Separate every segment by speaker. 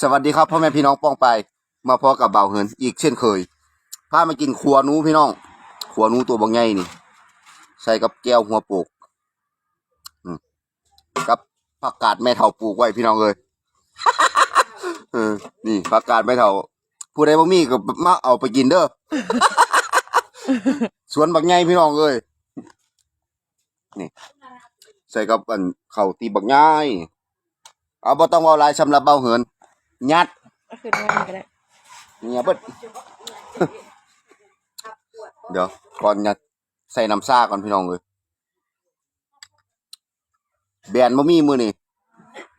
Speaker 1: สวัสดีครับพ่อแม่พี่น้องป้องไป มาพอกับเบาเหินอีกเช่นเคยพามากินขัวนูพี่น้องขัวนูตัวบางใหญ่นี่ ใส่กับแก้วหัวปกอืมกับผักกาดแม่เฒ่าปลูกไว้พี่น้องเลยเออนี่ผักกาดแม่เฒ่าผู้ใดบ่มีก็มาเอาไปกินเด้อสวนบางใหญ่พี่น้องเลยนี่ ใส่กับอันเข้าตีบักใหญ่เอาบ่ต้องเว้าลายสำหรับเบาเหิน ยัด
Speaker 2: ก็คือว่ามันก็ได้
Speaker 1: เนี่ยเบิดเดี๋ยวก่อนจะใส่น้ำซ่าก่อนพี่น้องเลยแบรนด์บ่มีมือนี่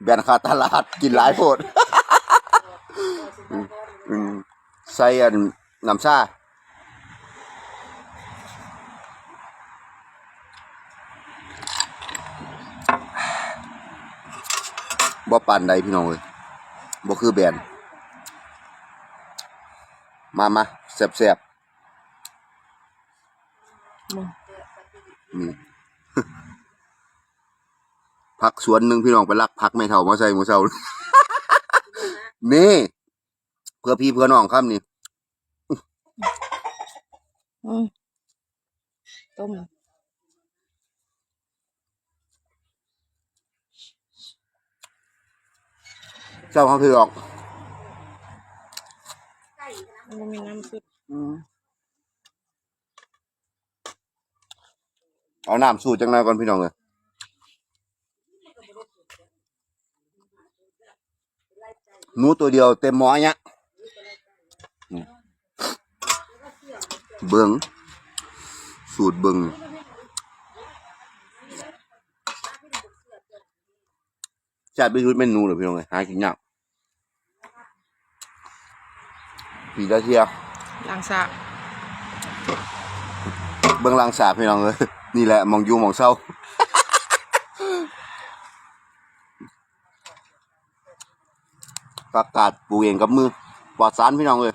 Speaker 1: แบรนด์ขาดตลาดกินหลายโพดอืมอืมใส่อันน้ำซ่าบ่ปานใดพี่น้องเลย บ่คือแบรนด์มามาแซ่บ
Speaker 2: มึง
Speaker 1: ๆนี่ผักสวนหนึ่งพี่น้องไปลักผักไม่เท่ามาใส่หมูเซานี่ เพื่อพี่เพื่อน้องครับนี่
Speaker 2: อืมต้ม
Speaker 1: จ้าเขาพี่ออก
Speaker 2: มันมีน้ำซุป
Speaker 1: เอาน้ำสูตรจังหน่อยก่อนพี่น้องเลยหนูตัวเดียวเต็มหม้อเนี่ยอืมเบิงสูตรเบิงจัดไปชุดเมนูเลยพี่น้องเลยหากินยาก ปีละเทีย
Speaker 2: ล้างสะ
Speaker 1: เบื้องหลังสาพี่น้องเลยนี่แหละหมองอยู่หมองเศร้าประกาศปลูกเองกับมือปลอดสารพี่น้องเลย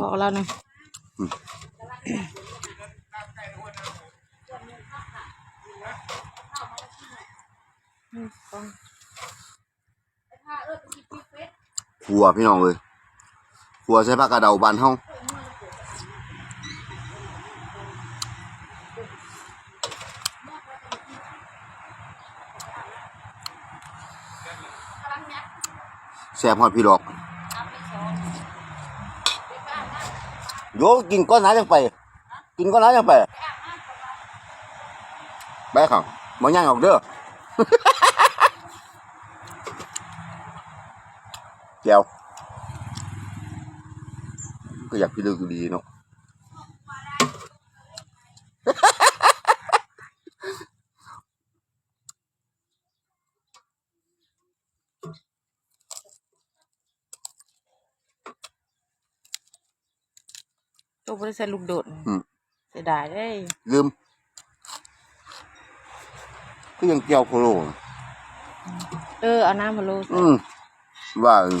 Speaker 2: บอกแล้วนะ
Speaker 1: อืม
Speaker 2: อืมต้อง
Speaker 1: ขัวพี่น้องเลยขัวใช้ผักกระเดาบานห้องแซ่บฮอดพี่ดอก โยกินก้อนน้ำยังไป กินก้อนน้ำยังไปไปข้างมาย่างออกเด้อเจ้าก็อยากพิลึกดีเนาะ
Speaker 2: ตัวบริษัทลูกโดด
Speaker 1: อืม
Speaker 2: เสียดายได้ย
Speaker 1: ลืมก็ยังเกี่ยวโคโล
Speaker 2: เออเอาน้ำพะโล้
Speaker 1: อืมว่าเออ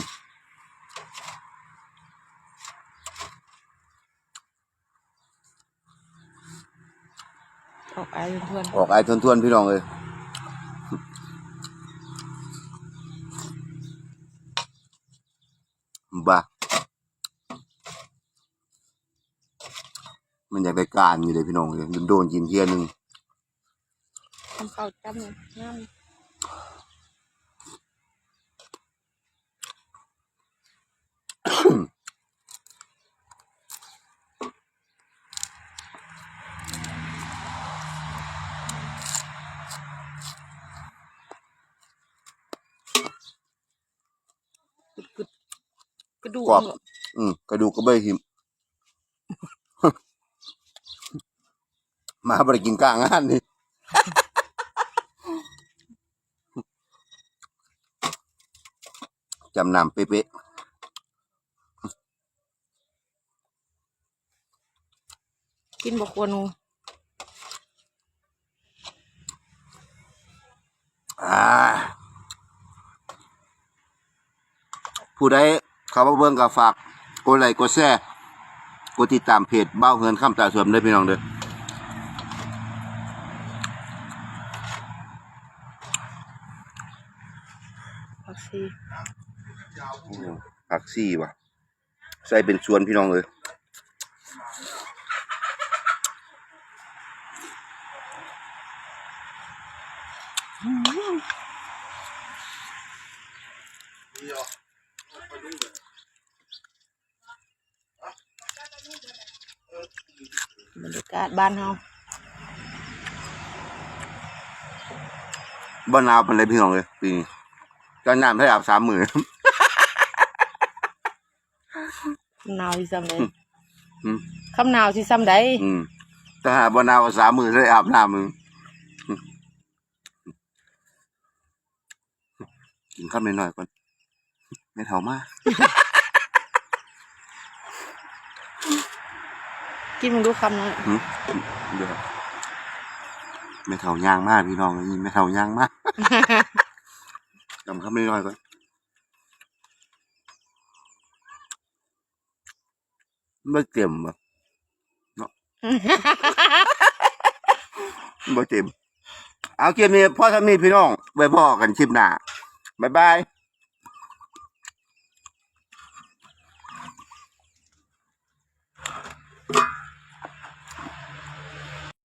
Speaker 2: ออกไอ้เพื่อน
Speaker 1: ออกไอ้ทวนๆพี่น้องเลยบ้า มันอยากได้การอยู่เลยพี่น้องเลยโดนกินเทียหนึง
Speaker 2: ๆทำข้าวจ้ำน้ำกึดๆกระดูก
Speaker 1: กรอบ
Speaker 2: มัน
Speaker 1: อืมกระดูกก็ไม่หิม มาบริกินกลางงานนี่จำนำเป๊ะ
Speaker 2: กินบกควรนู
Speaker 1: ๆอ่าผู้ใดเขามาเบิ่งกับฝากกดไลค์กดแชร์กดติดตามเพจเบ้าเฮินข้ามตาสวมเด้อพี่น้องเด้อ
Speaker 2: ผักชี
Speaker 1: ผักซี่ว่ะ ใส่เป็นส่วนพี่น้องเลย
Speaker 2: บรรยากาศบ้านเฮา
Speaker 1: บ้านนาวเป็นไรพี่น้องเลยปีนี้ ก็น้ำให้อาบสามหมื่น
Speaker 2: หนาวสิซ้ำใด
Speaker 1: อืม
Speaker 2: คำหนาวสิซ้ำใด
Speaker 1: อืมถ้าหาบ้านนาวสามหมื่นให้อาบน้ำมึงอืมกินข้าวหน่อยๆก่อนไม่เท่ามาก
Speaker 2: กินมึงดูคำหนะ
Speaker 1: หืมเดี๋ยวไม่เท่ายางมากพี่น้องนี่ไม่เท่ายางมาก จำข้าวหน่อยก่อนไม่เต็มอะเนาะไม่เต็มเอาเกมนี้พ่อทำนี่พี่น้องไว้พ่อกันคลิปหน้าบ๊ายบาย